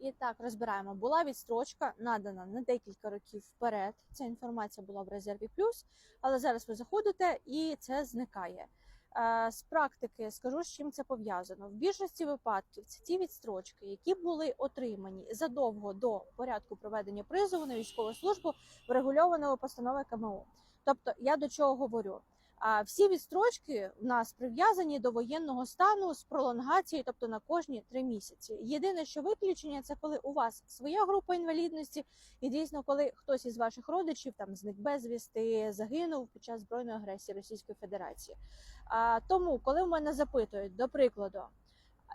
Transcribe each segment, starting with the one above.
І так розбираємо. Була відстрочка надана на декілька років вперед. Ця інформація була в резерві плюс, але зараз ви заходите і це зникає. Е, З практики скажу, з чим це пов'язано. В більшості випадків це ті відстрочки, які були отримані задовго до порядку проведення призову на військову службу, врегульованого постанови КМУ. Тобто, я до чого говорю? А всі відстрочки в нас прив'язані до воєнного стану з пролонгацією, тобто на кожні три місяці. Єдине, що виключення, це коли у вас своя група інвалідності, і дійсно, коли хтось із ваших родичів там зник безвісти, загинув під час збройної агресії Російської Федерації. А тому, коли в мене запитують, до прикладу,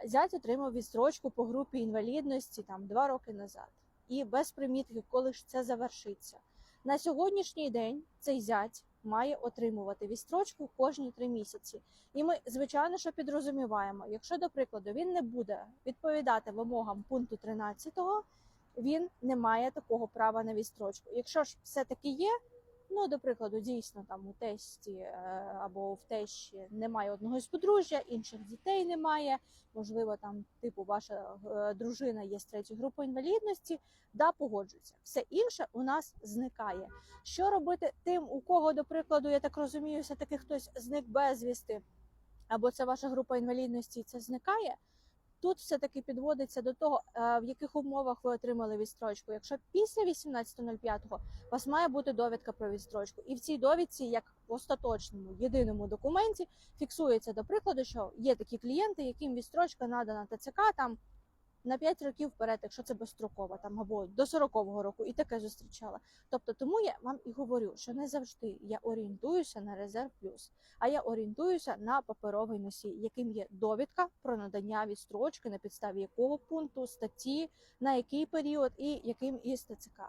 зять отримав відстрочку по групі інвалідності там два роки назад, і без примітки, коли ж це завершиться. На сьогоднішній день цей зять має отримувати відстрочку кожні три місяці. І ми, звичайно, що підрозуміваємо, якщо, до прикладу, він не буде відповідати вимогам пункту 13, він не має такого права на відстрочку. Якщо ж все-таки є, ну, до прикладу, дійсно там у тесті е, або в тещі немає одного з подружжя, інших дітей немає, можливо, там, типу, ваша е, дружина є з третьої групи інвалідності, да, погоджується. Все інше у нас зникає. Що робити тим, у кого, до прикладу, я так розумію, все таки хтось зник безвісти, або це ваша група інвалідності, і це зникає. Тут все таки підводиться до того, е, в яких умовах ви отримали відстрочку. Якщо після 18.05 у вас має бути довідка про відстрочку, і в цій довідці, як в остаточному єдиному документі, фіксується до прикладу, що є такі клієнти, яким відстрочка надана ТЦК там на 5 років вперед, якщо це безстрокова, там або до 40-го року, і таке зустрічала. Тобто, тому я вам і говорю, що не завжди я орієнтуюся на резерв плюс, а я орієнтуюся на паперовий носій, яким є довідка про надання відстрочки, на підставі якого пункту статті, на який період і яким із ТЦК.